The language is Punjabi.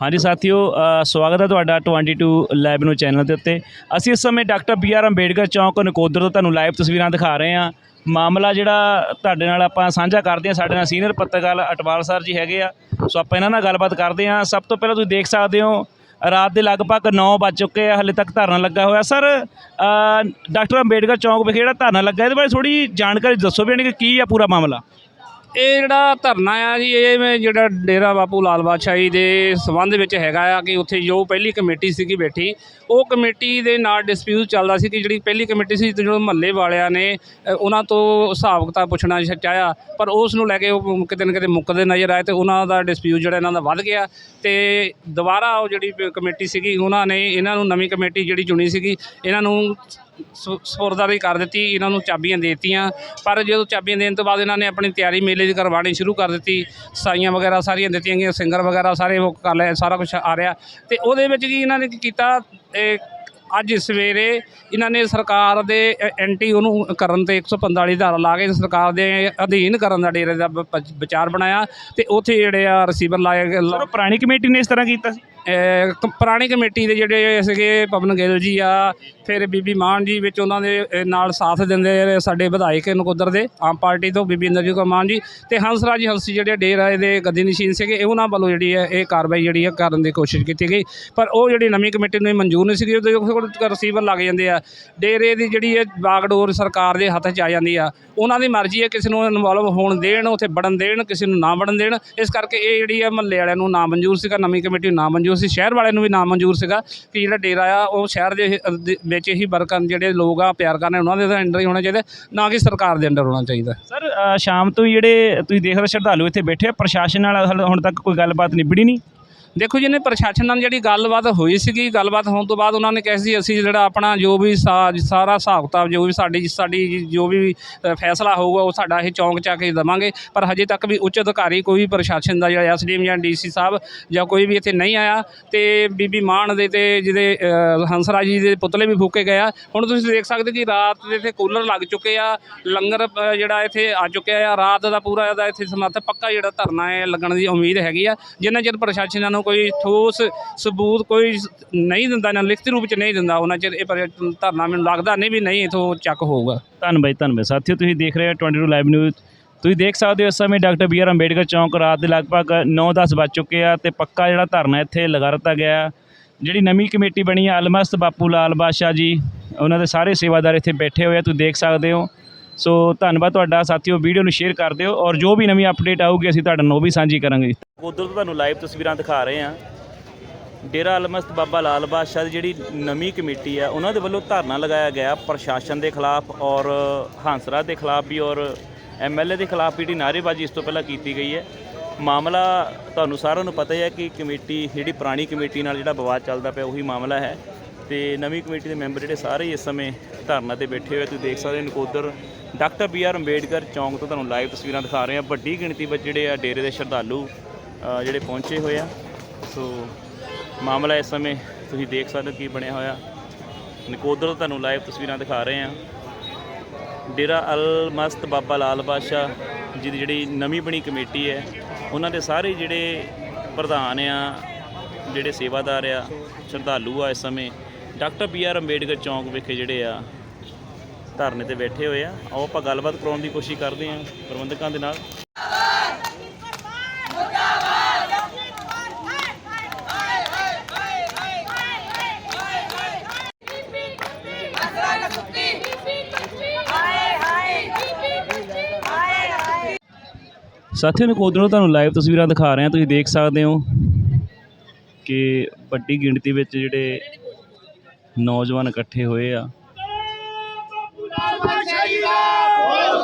ਹਾਂਜੀ ਸਾਥੀਓ ਅ, ਸਵਾਗਤ ਹੈ ਤੁਹਾਡਾ 22 ਲਾਈਵ ਨੂੰ ਚੈਨਲ ਦੇ ਉੱਤੇ। ਅਸੀਂ ਇਸ ਸਮੇਂ ਡਾਕਟਰ ਬੀ ਆਰ ਅੰਬੇਡਕਰ ਚੌਂਕ ਨਕੋਦਰ ਤੋਂ ਤੁਹਾਨੂੰ ਲਾਈਵ ਤਸਵੀਰਾਂ ਦਿਖਾ ਰਹੇ ਹਾਂ। ਮਾਮਲਾ ਜਿਹੜਾ ਤੁਹਾਡੇ ਨਾਲ ਆਪਾਂ ਸਾਂਝਾ ਕਰਦੇ ਹਾਂ ਸਾਡੇ ਨਾਲ ਸੀਨੀਅਰ ਪੱਤਰਕਾਰ ਅਟਵਾਲ ਸਰ ਜੀ ਹੈਗੇ ਆ। ਸੋ ਆਪਾਂ ਇਹਨਾਂ ਨਾਲ ਗੱਲਬਾਤ ਕਰਦੇ ਹਾਂ। ਸਭ ਤੋਂ ਪਹਿਲਾਂ ਤੁਸੀਂ ਦੇਖ ਸਕਦੇ ਹੋ ਰਾਤ ਦੇ ਲਗਭਗ 9 ਵੱਜ ਚੁੱਕੇ ਆ ਹਲੇ ਤੱਕ ਧਰਨਾ ਲੱਗਾ ਹੋਇਆ। ਸਰ ਡਾਕਟਰ ਅੰਬੇਡਕਰ ਚੌਂਕ ਵਿਖੇ ਜਿਹੜਾ ਧਰਨਾ ਲੱਗਾ ਇਹਦੇ ਬਾਰੇ ਥੋੜੀ ਜਾਣਕਾਰੀ ਦੱਸੋ ਵੀ ਯਾਨੀ ਕਿ ਕੀ ਆ ਪੂਰਾ ਮਾਮਲਾ? ਇਹ ਜਿਹੜਾ ਧਰਨਾ ਆ ਜੀ, ਇਹ ਮੈਂ ਜਿਹੜਾ ਡੇਰਾ ਬਾਪੂ ਲਾਲ ਬਾਦਸ਼ਾਹੀ ਦੇ ਸੰਬੰਧ ਵਿੱਚ ਹੈਗਾ ਆ ਕਿ ਉੱਥੇ ਜੋ ਪਹਿਲੀ ਕਮੇਟੀ ਸੀਗੀ ਬੈਠੀ, ਉਹ ਕਮੇਟੀ ਦੇ ਨਾਲ ਡਿਸਪਿਊਟ ਚੱਲਦਾ ਸੀ ਕਿ ਜਿਹੜੀ ਪਹਿਲੀ ਕਮੇਟੀ ਸੀ, ਤੇ ਜੋ ਮਹੱਲੇ ਵਾਲਿਆਂ ਨੇ ਉਹਨਾਂ ਤੋਂ ਹਿਸਾਬ ਕਿਤਾਬ ਪੁੱਛਣਾ ਚਾਹਿਆ, ਪਰ ਉਸ ਨੂੰ ਲੈ ਕੇ ਉਹ ਕਿਤੇ ਨਾ ਕਿਤੇ ਮੁੱਕਦੇ ਨਜ਼ਰ ਆਏ ਤੇ ਉਹਨਾਂ ਦਾ ਡਿਸਪਿਊਟ ਜਿਹੜਾ ਇਹਨਾਂ ਦਾ ਵੱਧ ਗਿਆ। ਤੇ ਦੁਬਾਰਾ ਉਹ ਜਿਹੜੀ ਪ- ਕਮੇਟੀ ਸੀਗੀ, ਉਹਨਾਂ ਨੇ ਇਹਨਾਂ ਨੂੰ ਨਵੀਂ ਕਮੇਟੀ ਜਿਹੜੀ ਚੁਣੀ ਸੀਗੀ, ਇਹਨਾਂ ਨੂੰ ਸ- ਸਪੁਰਦਾਰੀ ਕਰ ਦਿੱਤੀ, ਇਹਨਾਂ ਨੂੰ ਚਾਬੀਆਂ ਦੇ ਦਿੱਤੀਆਂ। ਪਰ ਜਦੋਂ ਚਾਬੀਆਂ ਦੇਣ ਤੋਂ ਬਾਅਦ ਇਹਨਾਂ ਨੇ ਆਪਣੀ ਤਿਆਰੀ ਮੇਲੇ ਦੀ ਕਰਵਾਉਣੀ ਸ਼ੁਰੂ ਕਰ ਦਿੱਤੀ। ਸਾਈਆਂ ਵਗੈਰਾ ਸਾਰੀਆਂ ਦਿੱਤੀਆਂ ਗਈਆਂ, ਸਿੰਗਰ ਵਗੈਰਾ ਸਾਰੇ ਉਹ ਕਰ ਲਏ, ਸਾਰਾ ਕੁਝ ਆ ਰਿਹਾ। ਤੇ ਉਹਦੇ ਵਿੱਚ ਕੀ ਇਹਨਾਂ ਨੇ ਕੀ ਕੀਤਾ ਅੱਜ ਸਵੇਰੇ ਇਹਨਾਂ ਨੇ ਸਰਕਾਰ ਦੇ ਐਂਟੀ ਉਹਨੂੰ ਕਰਨ ਤੇ 145 ਧਾਰਾ ਲਾ ਕੇ ਸਰਕਾਰ ਦੇ ਅਧੀਨ ਕਰਨ ਦਾ ਡੇਰੇ ਦਾ ਵਿਚਾਰ ਬਣਾਇਆ। ਤੇ ਉੱਥੇ ਜਿਹੜੇ ਆ ਰਿਸੀਵਰ ਲਾਇਆ ਗਏ- ਪੁਰਾਣੀ ਕਮੇਟੀ ਨੇ ਇਸ ਤਰ੍ਹਾਂ ਕੀਤਾ ਸੀ? ਕ- ਪੁਰਾਣੀ ਕਮੇਟੀ ਦੇ ਜਿਹੜੇ ਸੀਗੇ ਪਵਨ ਗਿੱਲ ਜੀ ਆ, ਫਿਰ ਬੀਬੀ ਮਾਨ ਜੀ ਵਿੱਚ ਉਹਨਾਂ ਦੇ ਨਾਲ ਸਾਥ ਦਿੰਦੇ ਰਹੇ ਸਾਡੇ ਵਿਧਾਇਕ ਨਕੋਦਰ ਦੇ, ਆਮ ਪਾਰਟੀ ਤੋਂ ਬੀਬੀ ਇੰਦਰਜੀਤ ਕੌਰ ਮਾਨ ਜੀ ਤੇ ਹੰਸਰਾਜ ਹੰਸੀ ਜਿਹੜੇ ਡੇਰਾ ਦੇ ਗੱਦੀ ਨਸ਼ੀਨ ਸੀਗੇ ਉਹਨਾਂ ਵੱਲੋਂ ਜਿਹੜੀ ਹੈ, ਇਹ ਕਾਰਵਾਈ ਜਿਹੜੀ ਹੈ ਕਰਨ ਦੀ ਕੋਸ਼ਿਸ਼ ਕੀਤੀ ਗਈ। ਪਰ ਉਹ ਜਿਹੜੀ ਨਵੀਂ ਕਮੇਟੀ ਨੂੰ ਮਨਜ਼ੂਰ ਨਹੀਂ ਸੀਗੀ, ਉਹਦੇ ਕੋਲ ਰਿਸੀਵਰ ਲੱਗ ਜਾਂਦੇ ਆ। ਡੇਰੇ ਦੀ ਜਿਹੜੀ ਹੈ ਬਾਗਡੋਰ ਸਰਕਾਰ ਦੇ ਹੱਥ 'ਚ ਆ ਜਾਂਦੀ ਆ। ਉਹਨਾਂ ਦੀ ਮਰਜ਼ੀ ਹੈ ਕਿਸੇ ਨੂੰ ਇਨਵੋਲਵ ਹੋਣ ਦੇਣ, ਉੱਥੇ ਵੜਨ ਦੇਣ, ਕਿਸੇ ਨੂੰ ਨਾ ਵੜਨ ਦੇਣ। ਇਸ ਕਰਕੇ ਇਹ ਜਿਹੜੀ ਆ ਮਹੱਲੇ ਵਾਲਿਆਂ ਨੂੰ ਨਾ ਮਨਜ਼ੂਰ ਸੀਗਾ, ਨਵੀਂ ਕਮੇਟੀ ਨੂੰ ਨਾ ਮਨਜ਼ੂਰ ਸੀ, ਸ਼ਹਿਰ ਵਾਲਿਆਂ ਨੂੰ ਵੀ ਨਾ ਮਨਜ਼ੂਰ ਸੀਗਾ ਕਿ ਜਿਹੜਾ ਡੇਰਾ ਆ, ਉਹ ਸ਼ਹਿਰ ਦੇ ਦੇ ਵਿੱਚ ਹੀ ਵਰਕਰ ਜਿਹੜੇ ਲੋਕ ਆ, ਪਿਆਰ ਕਰਨ, ਉਹਨਾਂ ਦੇ ਅੰਡਰ ਹੀ ਹੋਣਾ ਚਾਹੀਦਾ, ਨਾ ਕਿ ਸਰਕਾਰ ਦੇ ਅੰਡਰ ਹੋਣਾ ਚਾਹੀਦਾ। ਸਰ ਸ਼ਾਮ ਤੋਂ ਹੀ ਜਿਹੜੇ ਤੁਸੀਂ ਦੇਖ ਰਹੇ ਸ਼ਰਧਾਲੂ ਇੱਥੇ ਬੈਠੇ ਆ, ਪ੍ਰਸ਼ਾਸਨ ਨਾਲ ਹਾਲੇ ਹੁਣ ਤੱਕ ਕੋਈ ਗੱਲਬਾਤ ਨਿਬੜੀ ਨਹੀਂ? ਦੇਖੋ ਜਿਹਨੇ ਪ੍ਰਸ਼ਾਸਨ ਨਾਲ ਜਿਹੜੀ ਗੱਲਬਾਤ ਹੋਈ ਸੀਗੀ, ਗੱਲਬਾਤ ਹੋਣ ਤੋਂ ਬਾਅਦ ਉਹਨਾਂ ਨੇ ਕਿਹਾ ਸੀ, ਅਸੀਂ ਜਿਹੜਾ ਆਪਣਾ ਜੋ ਵੀ ਸਾ- ਸਾਰਾ ਹਿਸਾਬ ਕਿਤਾਬ, ਜੋ ਵੀ ਸਾਡੀ ਸਾਡੀ ਜੋ ਵੀ ਫੈਸਲਾ ਹੋਊਗਾ, ਉਹ ਸਾਡਾ ਇਹ ਚੌਂਕ ਚ ਕੇ ਦੇਵਾਂਗੇ। ਪਰ ਹਜੇ ਤੱਕ ਵੀ ਉੱਚ ਅਧਿਕਾਰੀ ਕੋਈ ਵੀ ਪ੍ਰਸ਼ਾਸਨ ਦਾ ਜਿਹੜਾ ਐਸਡੀਐਮ ਜਾਂ ਡੀਸੀ ਸਾਹਿਬ ਜਾਂ ਕੋਈ ਵੀ ਇੱਥੇ ਨਹੀਂ ਆਇਆ ਤੇ ਬੀਬੀ ਮਾਨ ਦੇ ਤੇ ਜਿਹਦੇ ਹੰਸਰਾ ਜੀ ਦੇ ਪੁਤਲੇ ਵੀ ਫੂਕੇ ਗਏ ਆ। ਹੁਣ ਤੁਸੀਂ ਦੇਖ ਸਕਦੇ ਕਿ ਰਾਤ ਦੇ ਇੱਥੇ ਕੂਲਰ ਲੱਗ ਚੁੱਕੇ ਆ, ਲੰਗਰ ਜਿਹੜਾ ਇੱਥੇ ਆ ਚੁੱਕਿਆ ਆ, ਰਾਤ ਦਾ ਪੂਰਾ ਇਹਦਾ ਇੱਥੇ ਸਮਰਥ ਪੱਕਾ ਜਿਹੜਾ ਧਰਨਾ ਹੈ ਲੱਗਣ ਦੀ ਉਮੀਦ ਹੈਗੀ ਆ। ਜਿੰਨਾ ਚਿਰ ਪ੍ਰਸ਼ਾਸਨ ਨੂੰ ਕੋਈ ਠੋਸ ਸਬੂਤ ਕੋਈ ਨਹੀਂ ਦਿੰਦਾ, ਨਾ ਲਿਖਤੀ ਰੂਪ ਚ ਨਹੀਂ ਦਿੰਦਾ, ਉਹਨਾਂ ਚਿਰ ਇਹ ਪਰ- ਧਰਨਾ ਮੈਨੂੰ ਲੱਗਦਾ ਨਹੀਂ ਵੀ ਨਹੀਂ ਇਥੋਂ ਚੱਕ ਹੋਊਗਾ। ਧੰਨਵਾਦ ਧੰਨਵਾਦ ਸਾਥੀਓ, ਤੁਸੀਂ ਦੇਖ ਰਹੇ ਹੋ 22 ਲਾਈਵ ਨਿਊਜ਼ ਤੁਸੀਂ ਦੇਖ ਸਕਦੇ ਹੋ ਇਸ ਸਮੇਂ ਡਾਕਟਰ ਬੀ ਆਰ ਅੰਬੇਡਕਰ ਚੌਂਕ ਰਾਤ ਦੇ ਲਗਭਗ 9-10 ਵੱਜ ਚੁੱਕੇ ਆ ਤੇ ਪੱਕਾ ਜਿਹੜਾ ਧਰਨਾ ਇੱਥੇ ਲਗਾ ਦਿੱਤਾ ਗਿਆ ਜਿਹੜੀ ਨਵੀਂ ਕਮੇਟੀ ਬਣੀ ਆ ਅਲਮਸਤ ਬਾਪੂ ਲਾਲ ਬਾਦਸ਼ਾਹ ਜੀ, ਉਹਨਾਂ ਦੇ ਸਾਰੇ ਸੇਵਾਦਾਰ ਇੱਥੇ ਬੈਠੇ ਹੋਏ ਆ, ਤੁਸੀਂ ਦੇਖ ਸਕਦੇ ਹੋ। ਸੋ ਧੰਨਵਾਦ ਤੁਹਾਡਾ, ਸਾਥੀਓ, ਵੀਡੀਓ ਨੂੰ ਸ਼ੇਅਰ ਕਰ ਦਿਓ ਔਰ ਜੋ ਵੀ ਨਵੀਂ ਅਪਡੇਟ ਆਊਗੀ, ਅਸੀਂ ਤੁਹਾਡੇ ਨਾਲ ਉਹ ਵੀ ਸਾਂਝੀ ਕਰਾਂਗੇ। ਉਧਰ ਤੋਂ ਤੁਹਾਨੂੰ ਲਾਈਵ ਤਸਵੀਰਾਂ ਦਿਖਾ ਰਹੇ ਹਾਂ। ਡੇਰਾ ਅਲਮਸਤ ਬਾਬਾ ਲਾਲ ਬਾਦਸ਼ਾਹ ਦੀ ਜਿਹੜੀ ਨਵੀਂ ਕਮੇਟੀ ਆ, ਉਹਨਾਂ ਦੇ ਵੱਲੋਂ ਧਰਨਾ ਲਗਾਇਆ ਗਿਆ ਪ੍ਰਸ਼ਾਸਨ ਦੇ ਖਿਲਾਫ ਔਰ ਹਾਂਸਰਾ ਦੇ ਖਿਲਾਫ ਵੀ ਔਰ ਐਮਐਲਏ ਦੇ ਖਿਲਾਫ ਜਿਹੜੀ ਨਾਅਰੇਬਾਜ਼ੀ ਇਸ ਤੋਂ ਪਹਿਲਾਂ ਕੀਤੀ ਗਈ ਹੈ। ਮਾਮਲਾ ਤੁਹਾਨੂੰ ਸਾਰਿਆਂ ਨੂੰ ਪਤਾ ਹੀ ਹੈ ਕਿ ਕਮੇਟੀ, ਜਿਹੜੀ ਪੁਰਾਣੀ ਕਮੇਟੀ ਨਾਲ ਜਿਹੜਾ ਵਿਵਾਦ ਚੱਲਦਾ ਪਿਆ, ਉਹੀ ਮਾਮਲਾ ਹੈ। ਤੇ ਨਵੀਂ ਕਮੇਟੀ ਦੇ ਮੈਂਬਰ ਜਿਹੜੇ ਸਾਰੇ ਹੀ ਇਸ ਸਮੇਂ ਧਰਨਾ ਤੇ ਬੈਠੇ ਹੋਏ ਤੁਸੀਂ ਦੇਖ ਸਕਦੇ ਹੋ Nakodar, doctor B R Ambedkar ਚੌਂਕ ਤੋਂ ਤੁਹਾਨੂੰ ਲਾਈਵ ਤਸਵੀਰਾਂ ਦਿਖਾ ਰਹੇ ਹਾਂ। ਵੱਡੀ ਗਿਣਤੀ ਵਿੱਚ ਜਿਹੜੇ ਆ ਡੇਰੇ ਦੇ ਸ਼ਰਧਾਲੂ ਜਿਹੜੇ ਪਹੁੰਚੇ ਹੋਏ ਆ। ਸੋ ਮਾਮਲਾ ਇਸ ਸਮੇਂ ਤੁਸੀਂ ਦੇਖ ਸਕਦੇ ਹੋ ਕੀ ਬਣਿਆ ਹੋਇਆ। ਨਕੋਦਰ ਤੁਹਾਨੂੰ ਲਾਈਵ ਤਸਵੀਰਾਂ ਦਿਖਾ ਰਹੇ ਹਾਂ। ਡੇਰਾ ਅਲ ਮਸਤ ਬਾਬਾ ਲਾਲ ਬਾਦਸ਼ਾਹ ਜੀ ਦੀ ਜਿਹੜੀ ਨਵੀਂ ਬਣੀ ਕਮੇਟੀ ਹੈ, ਉਹਨਾਂ ਦੇ ਸਾਰੇ ਜਿਹੜੇ ਪ੍ਰਧਾਨ ਆ, ਜਿਹੜੇ ਸੇਵਾਦਾਰ ਆ, ਸ਼ਰਧਾਲੂ ਆ ਇਸ ਸਮੇਂ, ਡਾਕਟਰ ਪੀ ਆਰ ਅੰਬੇਡਕਰ ਚੌਂਕ ਵਿਖੇ ਜਿਹੜੇ ਆ, ਧਰਨੇ ਤੇ ਬੈਠੇ ਹੋਏ ਆ। ਆਓ ਆਪਾਂ ਗੱਲਬਾਤ ਕਰਾਉਣ ਦੀ ਕੋਸ਼ਿਸ਼ ਕਰਦੇ ਹਾਂ ਪ੍ਰਬੰਧਕਾਂ ਦੇ ਨਾਲ। ਸਾਥੀਓ ਨਕੋਦਰ ਤੋਂ ਤੁਹਾਨੂੰ ਲਾਈਵ ਤਸਵੀਰਾਂ ਦਿਖਾ ਰਹੇ। ਹਾਂ ਤੁਸੀਂ ਦੇਖ ਸਕਦੇ ਹੋ ਕਿ ਵੱਡੀ ਗਿਣਤੀ ਵਿੱਚ ਜਿਹੜੇ ਨੌਜਵਾਨ ਇਕੱਠੇ ਹੋਏ ਆ। ਕਰੇ ਲਵਲੀ ਸਾਈ ਜੀ ਦਾ ਬੋਲ